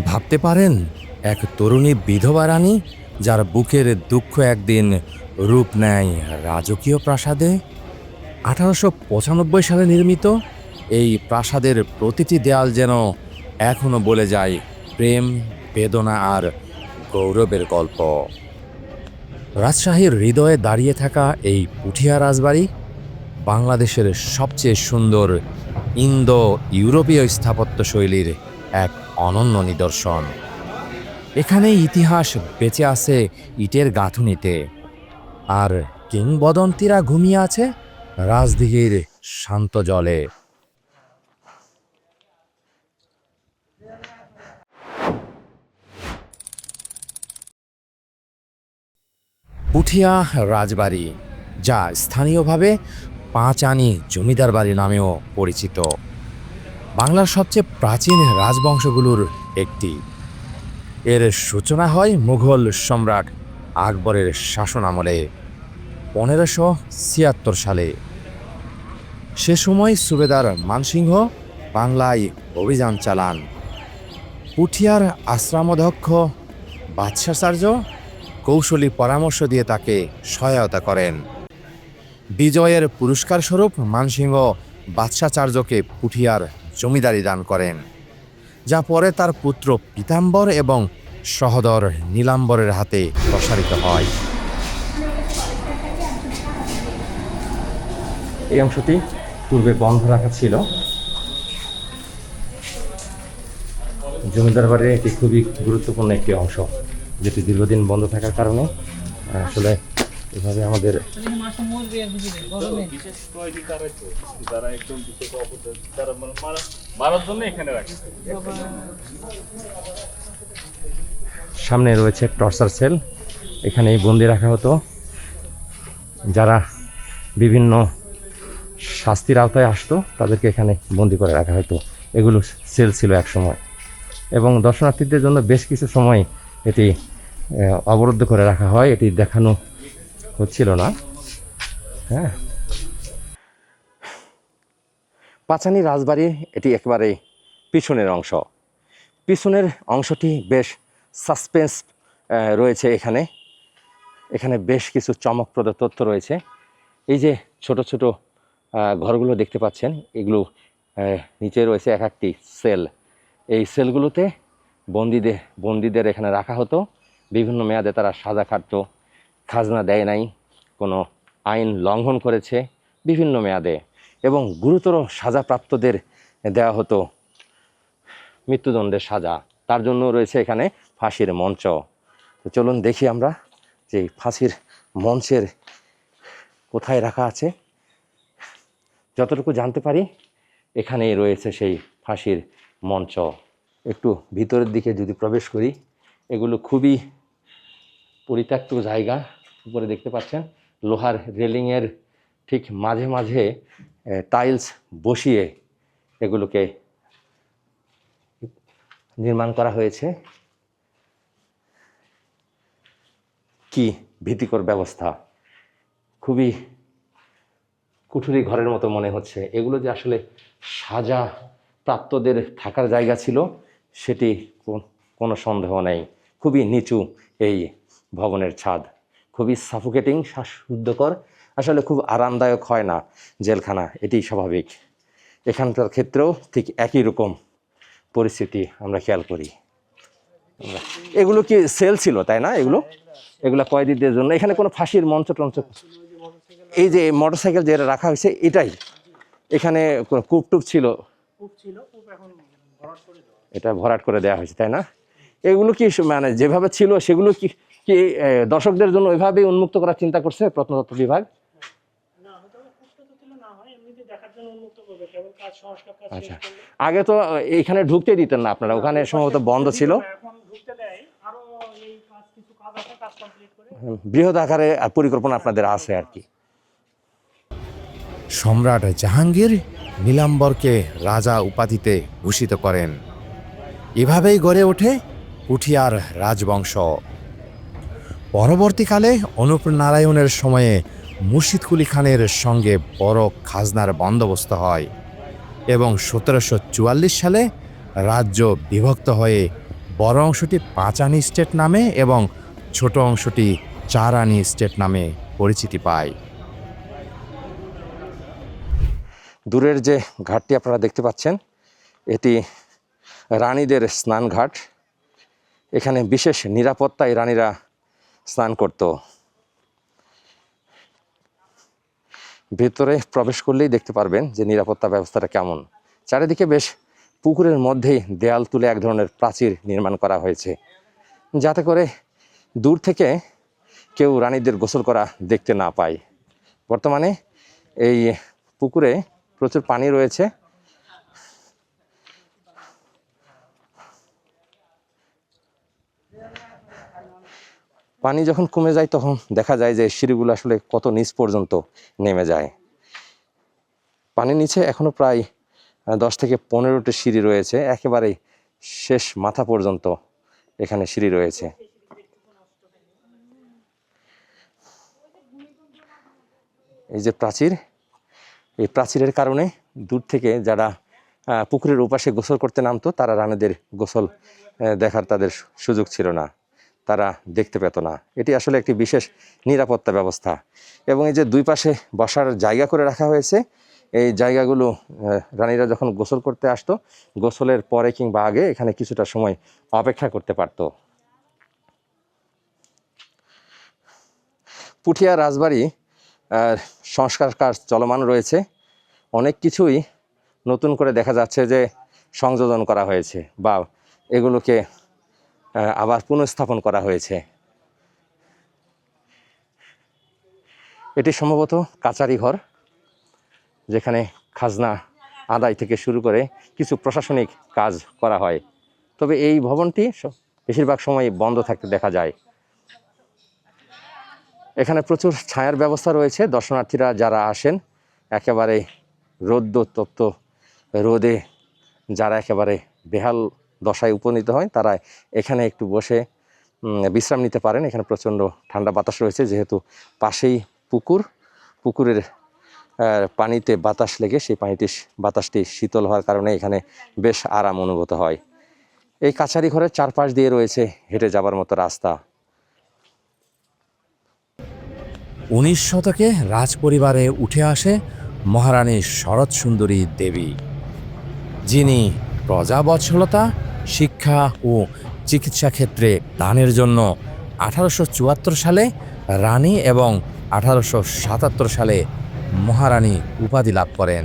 ভাবতে পারেন, এক তরুণী বিধবা রানী, যার বুকের দুঃখ একদিন রূপ নেয় রাজকীয় প্রাসাদে? আঠারোশো পঁচানব্বই সালে নির্মিত, এই প্রাসাদের প্রতিটি দেয়াল যেন এখনও বলে যায় প্রেম, বেদনা আর গৌরবের গল্প। রাজশাহীর হৃদয়ে দাঁড়িয়ে থাকা এই পুঠিয়া রাজবাড়ি, বাংলাদেশের সবচেয়ে সুন্দর ইন্দো ইউরোপীয় স্থাপত্য শৈলীর এক অনন্য নিদর্শন। এখানে ইতিহাস বেঁচে আছে ইটের গাঁথুনিতে। আর কিংবদন্তিরা ঘুমিয়ে আছে রাজদিঘির শান্ত জলে। পুঠিয়া রাজবাড়ি, যা স্থানীয়ভাবে পাঁচানি জমিদার বাড়ি নামেও পরিচিত। বাংলার সবচেয়ে প্রাচীন রাজবংশগুলোর একটি। এর সূচনা হয় মুঘল সম্রাট আকবরের শাসন আমলে পনেরোশো ছিয়াত্তর সালে। সে সময় সুবেদার মানসিংহ বাংলায় অভিযান চালান। পুঠিয়ার আশ্রামধ্যক্ষ বাদশাচার্য কৌশলী পরামর্শ দিয়ে তাকে সহায়তা করেন। বিজয়ের পুরস্কারস্বরূপ মানসিংহ বাদশাচার্যকে পুঠিয়ার জমিদারি দান করেন, যা পরে তার পুত্র পীতাম্বর এবং সহদর নীলাম্বরের হাতে প্রসারিত হয়। এই অংশটি পূর্বে বন্ধ রাখা ছিল। জমিদার বাড়ির এটি খুবই গুরুত্বপূর্ণ একটি অংশ, যেটি দীর্ঘদিন বন্ধ থাকার কারণে আসলে এভাবে আমাদের মানে সামনে রয়েছে টর্চার সেল। এখানে এই বন্দি রাখা হতো। যারা বিভিন্ন শাস্তির আওতায় আসতো, তাদেরকে এখানে বন্দি করে রাখা হতো। এগুলো সেল ছিল এক সময় এবং দর্শনার্থীদের জন্য বেশ কিছু সময় এটি অবরুদ্ধ করে রাখা হয়। এটি দেখানো হচ্ছিল না। হ্যাঁ। পাঁচানি রাজবাড়ি এটি একেবারে পিছনের অংশ। পিছনের অংশটি বেশ সাসপেন্স রয়েছে এখানে। এখানে বেশ কিছু চমকপ্রদ তথ্য রয়েছে। এই যে ছোট ছোট ঘরগুলো দেখতে পাচ্ছেন, এগুলো নিচে রয়েছে এক একটি সেল। এই সেলগুলোতে বন্দিদের বন্দিদের এখানে রাখা হতো। বিভিন্ন মেয়াদে তারা সাজা খাটতো খাজনা দেয় নাই, কোনো আইন লঙ্ঘন করেছে বিভিন্ন মেয়াদে এবং গুরুতর সাজাপ্রাপ্তদের দেওয়া হতো মৃত্যুদণ্ডের সাজা। তার জন্য রয়েছে এখানে ফাঁসির মঞ্চ। তো চলুন দেখি আমরা যে ফাঁসির মঞ্চের কোথায় রাখা আছে। যতটুকু জানতে পারি, এখানেই রয়েছে সেই ফাঁসির মঞ্চ। একটু ভিতরের দিকে যদি প্রবেশ করি, এগুলো খুবই পরিত্যক্ত জায়গা উপরে দেখতে পাচ্ছেন। লোহার রেলিংয়ের ঠিক মাঝে মাঝে টাইলস বসিয়ে এগুলোকে নির্মাণ করা হয়েছে। কি ভীতিকর ব্যবস্থা। খুবই কুঠুরি ঘরের মতো মনে হচ্ছে। এগুলো যে আসলে সাজা প্রাপ্তদের থাকার জায়গা ছিল, সেটি কোনো সন্দেহ নেই। খুবই নিচু এই ভবনের ছাদ। খুবই সাফোকেটিং শ্বাসরুদ্ধকর, আসলে খুব আরামদায়ক হয় না জেলখানা, এটি স্বাভাবিক। এখানকার ক্ষেত্রেও ঠিক একই রকম পরিস্থিতি আমরা খেয়াল করি। এগুলো কি সেল ছিল, তাই না এগুলো? এগুলো কয়েদিদের জন্য। এখানে কোনো ফাঁসির মঞ্চ টঞ্চ? এই যে মোটরসাইকেল যেটা রাখা হয়েছে, এটাই? এখানে কোনো কূপ টুপ ছিল? এটা ভরাট করে দেওয়া হয়েছে, তাই না? এগুলো কি মানে যেভাবে ছিল, সেগুলো কি কি দর্শকদের জন্য ওইভাবেই উন্মুক্ত করার চিন্তা করছে প্রত্নতত্ত্ব বিভাগ? আচ্ছা। আগে তো এখানে ঢুকতে দিতেন না আপনারা ওখানে সম্ভবত বন্ধ ছিল। এখন ঢুকতে দেয়। আরও এই কাজ কিছু কাজ আছে কাজ কমপ্লিট করে। বৃহৎ আকারে আর পরিকল্পনা আপনাদের আছে আর কি। সম্রাট জাহাঙ্গীর নীলাম্বরকে রাজা উপাধিতে ভূষিত করেন। এভাবেই গড়ে ওঠে উঠিয়ার রাজবংশ। পরবর্তীকালে অনুপ নারায়ণের সময়ে মুর্শিদ কুলি খানের সঙ্গে বড় খাজনার বন্দোবস্ত হয় এবং সতেরোশো চুয়াল্লিশ সালে রাজ্য বিভক্ত হয়ে বড় অংশটি পাঁচানি স্টেট নামে এবং ছোট অংশটি চারানি স্টেট নামে পরিচিতি পায়। দূরের যে ঘাটটি আপনারা দেখতে পাচ্ছেন, এটি রানীদের স্নান ঘাট এখানে বিশেষ নিরাপত্তায় রানীরা স্নান করত। ভেতরে প্রবেশ করলেই দেখতে পারবেন যে নিরাপত্তা ব্যবস্থাটা কেমন। চারিদিকে বেশ পুকুরের মধ্যেই দেয়াল তুলে এক ধরনের প্রাচীর নির্মাণ করা হয়েছে। যাতে করে দূর থেকে কেউ রানীদের গোসল করা দেখতে না পায়। বর্তমানে এই পুকুরে প্রচুর পানি রয়েছে। পানি যখন কমে যায়, তখন দেখা যায় যে সিঁড়িগুলো আসলে কত নিচ পর্যন্ত নেমে যায়। পানির নিচে এখনও প্রায় দশ থেকে পনেরোটি সিঁড়ি রয়েছে। একেবারেই শেষ মাথা পর্যন্ত এখানে সিঁড়ি রয়েছে। এই যে প্রাচীর, এই প্রাচীরের কারণে দূর থেকে যারা পুকুরের উপাসে গোসল করতে নামতো, তারা রানীদের গোসল দেখার তাদের সুযোগ ছিল না। তারা দেখতে পেত না। এটি আসলে একটি বিশেষ নিরাপত্তা ব্যবস্থা। এবং এই যে দুই পাশে বসার জায়গা করে রাখা হয়েছে, এই জায়গাগুলো রানীরা যখন গোসল করতে আসতো, গোসলের পরে কিংবা আগে এখানে কিছুটা সময় অপেক্ষা করতে পারতো। পুঠিয়া রাজবাড়ি সংস্কার কাজ চলমান রয়েছে। অনেক কিছুই নতুন করে দেখা যাচ্ছে যে সংযোজন করা হয়েছে বা এগুলোকে আবার পুনঃস্থাপন করা হয়েছে। এটি সম্ভবত কাচারি ঘর, যেখানে খাজনা আদায় থেকে শুরু করে কিছু প্রশাসনিক কাজ করা হয়। তবে এই ভবনটি বেশিরভাগ সময় বন্ধ থাকতে দেখা যায়। এখানে প্রচুর ছায়ার ব্যবস্থা রয়েছে। দর্শনার্থীরা যারা আসেন, একেবারে রোদ্দ তপ্ত রোদে, যারা একেবারে বেহাল দশায় উপনীত হয়, তারা এখানে একটু বসে বিশ্রাম নিতে পারেন। এখানে প্রচণ্ড ঠান্ডা বাতাস রয়েছে, যেহেতু পাশেই পুকুর। পুকুরের পানিতে বাতাস লেগে সেই পানিটি, বাতাসটি শীতল হওয়ার কারণে এখানে বেশ আরাম অনুভূত হয়। এই কাছারি ঘরের চারপাশ দিয়ে রয়েছে হেঁটে যাবার মতো রাস্তা। উনিশ শতকে রাজ পরিবারে উঠে আসে মহারানী শরৎ সুন্দরী দেবী, যিনি প্রজাবৎসলতা শিক্ষা ও চিকিৎসা ক্ষেত্রে দানের জন্য আঠারোশো চুয়াত্তর সালে রানী এবং আঠারোশো সাতাত্তর সালে মহারানী উপাধি লাভ করেন।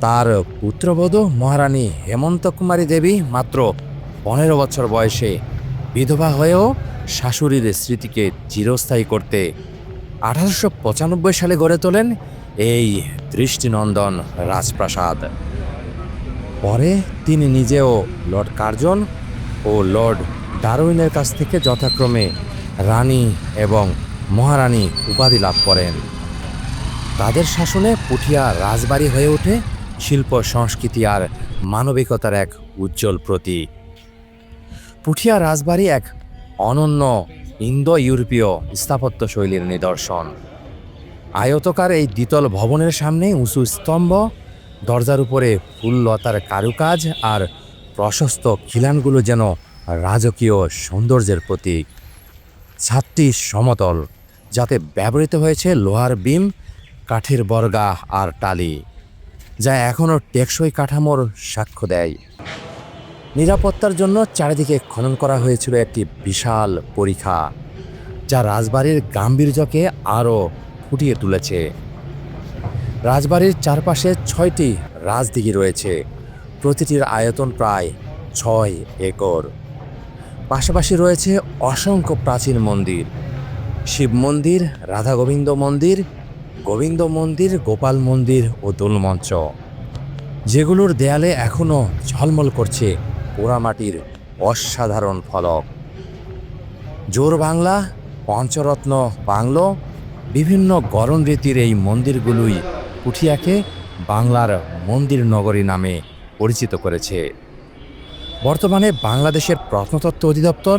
তার পুত্রবধূ মহারানী হেমন্ত কুমারী দেবী মাত্র পনেরো বছর বয়সে বিধবা হয়েও শাশুড়ির স্মৃতিকে চিরস্থায়ী করতে আঠারোশো পঁচানব্বই সালে গড়ে তোলেন এই দৃষ্টিনন্দন রাজপ্রাসাদ। পরে তিনি নিজেও লর্ড কার্জন ও লর্ড ডারউইনের কাছ থেকে যথাক্রমে রানী এবং মহারানী উপাধি লাভ করেন। তাদের শাসনে পুঠিয়া রাজবাড়ি হয়ে ওঠে শিল্প, সংস্কৃতি আর মানবিকতার এক উজ্জ্বল প্রতীক। পুঠিয়া রাজবাড়ি এক অনন্য ইন্দো ইউরোপীয় স্থাপত্য শৈলীর নিদর্শন। আয়তকার এই দ্বিতল ভবনের সামনে উঁচু স্তম্ভ দরজার উপরে ফুল লতার কারুকাজ আর প্রশস্ত খিলানগুলো যেন রাজকীয় সৌন্দর্যের প্রতীক। ছাদটি সমতল, যাতে ব্যবহৃত হয়েছে লোহার বিম, কাঠের বর্গা আর টালি, যা এখনও টেকসই কাঠামোর সাক্ষ্য দেয়। নিরাপত্তার জন্য চারিদিকে খনন করা হয়েছিল একটি বিশাল পরীক্ষা, যা রাজবাড়ির গাম্ভীর্যকে আরও ফুটিয়ে তুলেছে। রাজবাড়ির চারপাশে ছয়টি রাজদিঘি রয়েছে। প্রতিটির আয়তন প্রায় ছয় একর। পাশাপাশি রয়েছে অসংখ্য প্রাচীন মন্দির। শিব মন্দির, রাধা গোবিন্দ মন্দির গোবিন্দ মন্দির, গোপাল মন্দির ও দোলমঞ্চ। যেগুলোর দেয়ালে এখনও ঝলমল করছে পোড়ামাটির অসাধারণ ফলক। জোর বাংলা, পঞ্চরত্ন বাংলো, বিভিন্ন গরম রীতির এই মন্দিরগুলোই পুঠিয়াকে বাংলার মন্দির নগরী নামে পরিচিত করেছে। বর্তমানে বাংলাদেশের প্রত্নতত্ত্ব অধিদপ্তর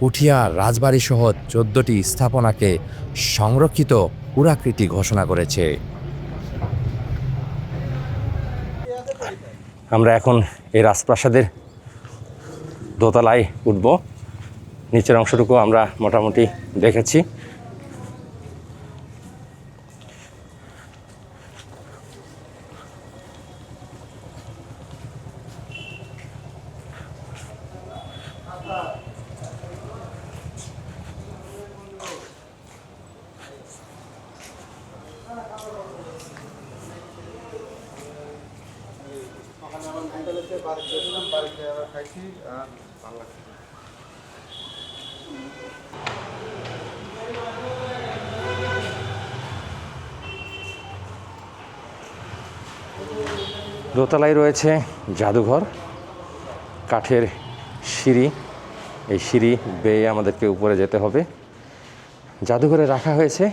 পুঠিয়া রাজবাড়ি সহ চোদ্দটি স্থাপনাকে সংরক্ষিত পুরাকৃতি ঘোষণা করেছে। আমরা এখন এই রাজপ্রাসাদের দোতলায় উঠব। নিচের অংশটুকু আমরা মোটামুটি দেখেছি। দোতলায় রয়েছে জাদুঘর, কাঠের সিঁড়ি। এই সিঁড়ি বেয়ে আমাদেরকে উপরে যেতে হবে। জাদুঘরে রাখা হয়েছে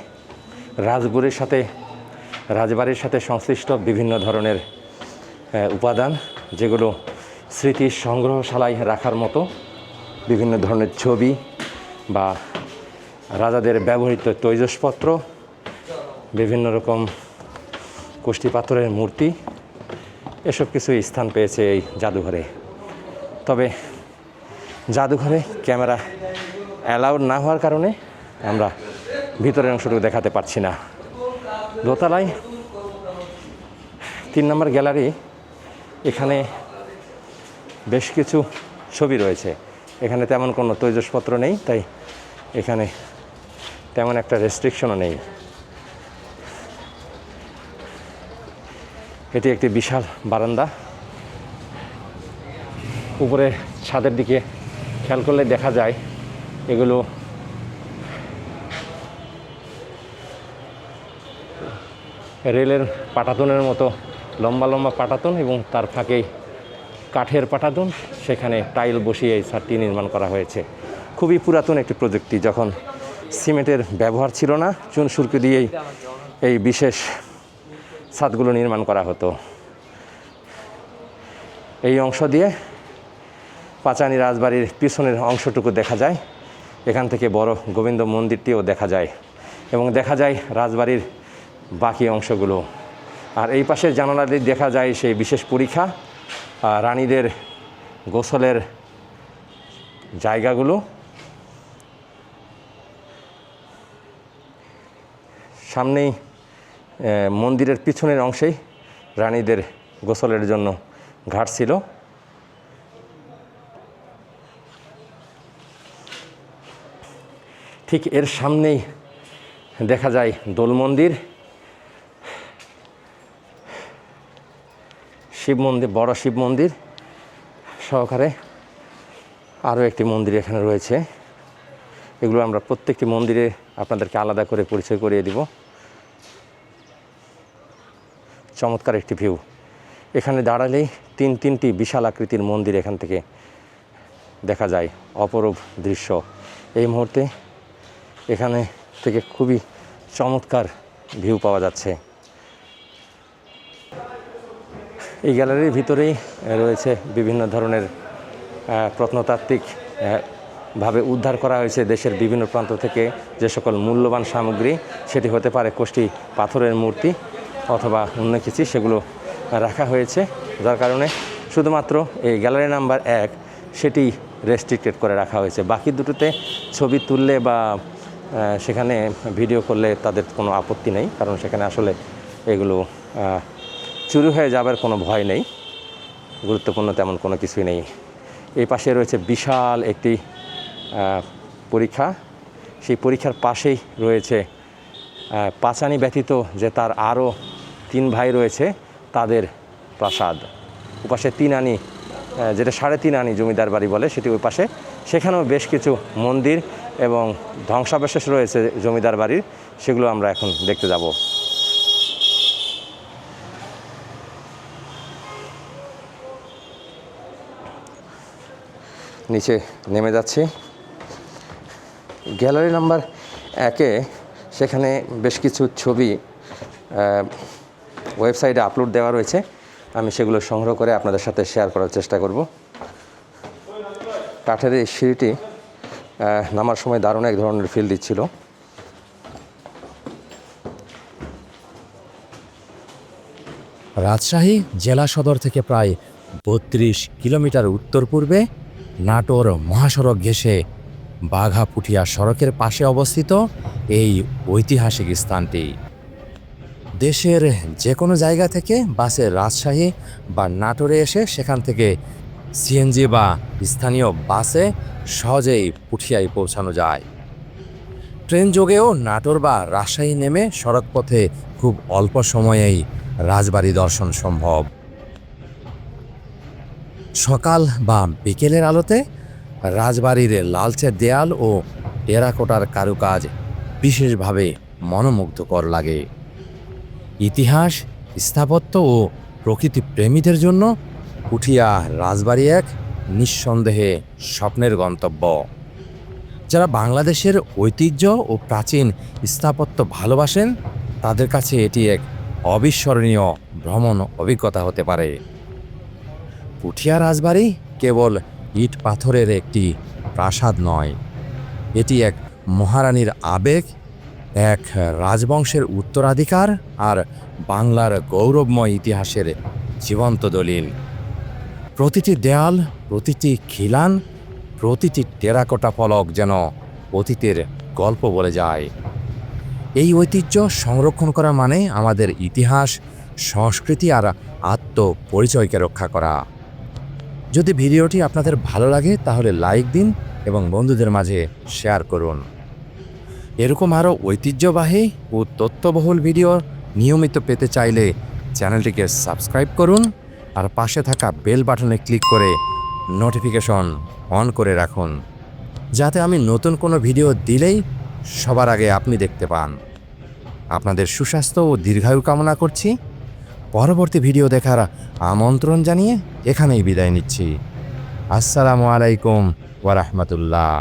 রাজগুরির সাথে, রাজবাড়ির সাথে সংশ্লিষ্ট বিভিন্ন ধরনের উপাদান। যেগুলো স্মৃতির সংগ্রহশালায় রাখার মতো বিভিন্ন ধরনের ছবি বা রাজাদের ব্যবহৃত তৈজসপত্র, বিভিন্ন রকম কুষ্টি পাথরের মূর্তি, এসব কিছুই স্থান পেয়েছে এই জাদুঘরে। তবে জাদুঘরে ক্যামেরা অ্যালাউড না হওয়ার কারণে আমরা ভিতরের অংশটুকু দেখাতে পারছি না। দোতলায় তিন নম্বর গ্যালারি এখানে বেশ কিছু ছবি রয়েছে। এখানে তেমন কোনো তৈজসপত্র নেই, তাই এখানে তেমন একটা রেস্ট্রিকশনও নেই। এটি একটি বিশাল বারান্দা। উপরে ছাদের দিকে খেয়াল করলে দেখা যায়, এগুলো রেলের পাটাতনের মতো লম্বা লম্বা পাটাতন এবং তার ফাঁকে কাঠের পাটাতন, সেখানে টাইল বসিয়ে এই ছাদটি নির্মাণ করা হয়েছে। খুবই পুরাতন একটি প্রযুক্তি, যখন সিমেন্টের ব্যবহার ছিল না, চুন সুরকি দিয়েই এই বিশেষ ছাদগুলো নির্মাণ করা হতো। এই অংশ দিয়ে পাঁচানি রাজবাড়ির পিছনের অংশটুকু দেখা যায়। এখান থেকে বড় গোবিন্দ মন্দিরটিও দেখা যায় এবং দেখা যায় রাজবাড়ির বাকি অংশগুলো। আর এই পাশের জানালা দিয়ে দেখা যায় সেই বিশেষ পরীক্ষা। রানীদের গোসলের জায়গাগুলো। সামনেই মন্দিরের পিছনের অংশেই রানীদের গোসলের জন্য ঘাট ছিল। ঠিক এর সামনেই দেখা যায় দোল মন্দির। শিব মন্দির, বড় শিব মন্দির সহকারে আরও একটি মন্দির এখানে রয়েছে। এগুলো আমরা প্রত্যেকটি মন্দিরে আপনাদেরকে আলাদা করে পরিচয় করিয়ে দিব। চমৎকার একটি ভিউ। এখানে দাঁড়ালেই তিন তিনটি বিশাল আকৃতির মন্দির এখান থেকে দেখা যায়, অপরূপ দৃশ্য। এই মুহূর্তে এখানে থেকে খুবই চমৎকার ভিউ পাওয়া যাচ্ছে। এই গ্যালারির ভিতরেই রয়েছে বিভিন্ন ধরনের প্রত্নতাত্ত্বিক ভাবে উদ্ধার করা হয়েছে দেশের বিভিন্ন প্রান্ত থেকে যে সকল মূল্যবান সামগ্রী, সেটি হতে পারে কোষ্টি পাথরের মূর্তি অথবা অন্য কিছু সেগুলো রাখা হয়েছে। যার কারণে শুধুমাত্র এই গ্যালারি নাম্বার এক, সেটি রেস্ট্রিক্টেড করে রাখা হয়েছে। বাকি দুটোতে ছবি তুললে বা সেখানে ভিডিও করলে তাদের কোনো আপত্তি নেই, কারণ সেখানে আসলে এগুলো চুরি হয়ে যাবার কোনো ভয় নেই। গুরুত্বপূর্ণ তেমন কোনো কিছুই নেই। এই পাশে রয়েছে বিশাল একটি পরীক্ষা। সেই পরীক্ষার পাশেই রয়েছে পাঁচানি ব্যতীত যে তার আরও তিন ভাই রয়েছে, তাদের প্রাসাদ। ওপাশে তিন আনি যেটা সাড়ে তিন আনি জমিদার বাড়ি বলে সেটি ওই পাশে। সেখানেও বেশ কিছু মন্দির এবং ধ্বংসাবশেষ রয়েছে জমিদার বাড়ির, সেগুলো আমরা এখন দেখতে যাব। নিচে নেমে যাচ্ছি। গ্যালারি নাম্বার একে সেখানে বেশ কিছু ছবি ওয়েবসাইটে আপলোড দেওয়া রয়েছে। আমি সেগুলো সংগ্রহ করে আপনাদের সাথে শেয়ার করার চেষ্টা করব। কাঠের এই সিঁড়িটি নামার সময় দারুণ এক ধরনের ফিল দিচ্ছিল। রাজশাহী জেলা সদর থেকে প্রায় বত্রিশ কিলোমিটার উত্তর পূর্বে নাটোর মহাসড়ক ঘেঁষে বাঘা পুঠিয়া সড়কের পাশে অবস্থিত এই ঐতিহাসিক স্থানটি। দেশের যে কোনো জায়গা থেকে বাসে রাজশাহী বা নাটোরে এসে সেখান থেকে সিএনজি বা স্থানীয় বাসে সহজেই পুঠিয়ায় পৌঁছানো যায়। ট্রেন যোগেও নাটোর বা রাজশাহী নেমে সড়কপথে খুব অল্প সময়েই রাজবাড়ি দর্শন সম্ভব। সকাল বা বিকেলের আলোতে রাজবাড়ির লালচে দেয়াল ও টেরাকোটার কারুকাজ বিশেষভাবে মনোমুগ্ধকর লাগে। ইতিহাস, স্থাপত্য ও প্রকৃতি প্রেমীদের জন্য উঠিয়া রাজবাড়ি এক নিঃসন্দেহে স্বপ্নের গন্তব্য। যারা বাংলাদেশের ঐতিহ্য ও প্রাচীন স্থাপত্য ভালোবাসেন, তাদের কাছে এটি এক অবিস্মরণীয় ভ্রমণ অভিজ্ঞতা হতে পারে। পুঠিয়া রাজবাড়ি কেবল ইট পাথরের একটি প্রাসাদ নয়। এটি এক মহারানীর আবেগ, এক রাজবংশের উত্তরাধিকার আর বাংলার গৌরবময় ইতিহাসের জীবন্ত দলিল। প্রতিটি দেয়াল, প্রতিটি খিলান, প্রতিটি টেরাকোটা ফলক যেন অতীতের গল্প বলে যায়। এই ঐতিহ্য সংরক্ষণ করা মানে আমাদের ইতিহাস, সংস্কৃতি আর আত্মপরিচয়কে রক্ষা করা। যদি ভিডিওটি আপনাদের ভালো লাগে, তাহলে লাইক দিন এবং বন্ধুদের মাঝে শেয়ার করুন। এরকম আরও ঐতিহ্যবাহী ও তথ্যবহুল ভিডিও নিয়মিত পেতে চাইলে চ্যানেলটিকে সাবস্ক্রাইব করুন আর পাশে থাকা বেল বাটনে ক্লিক করে নোটিফিকেশন অন করে রাখুন, যাতে আমি নতুন কোনো ভিডিও দিলেই সবার আগে আপনি দেখতে পান। আপনাদের সুস্বাস্থ্য ও দীর্ঘায়ু কামনা করছি। পরবর্তী ভিডিও দেখার আমন্ত্রণ জানিয়ে এখানেই বিদায় নিচ্ছি। আসসালামু আলাইকুম ওরহমতুল্লাহ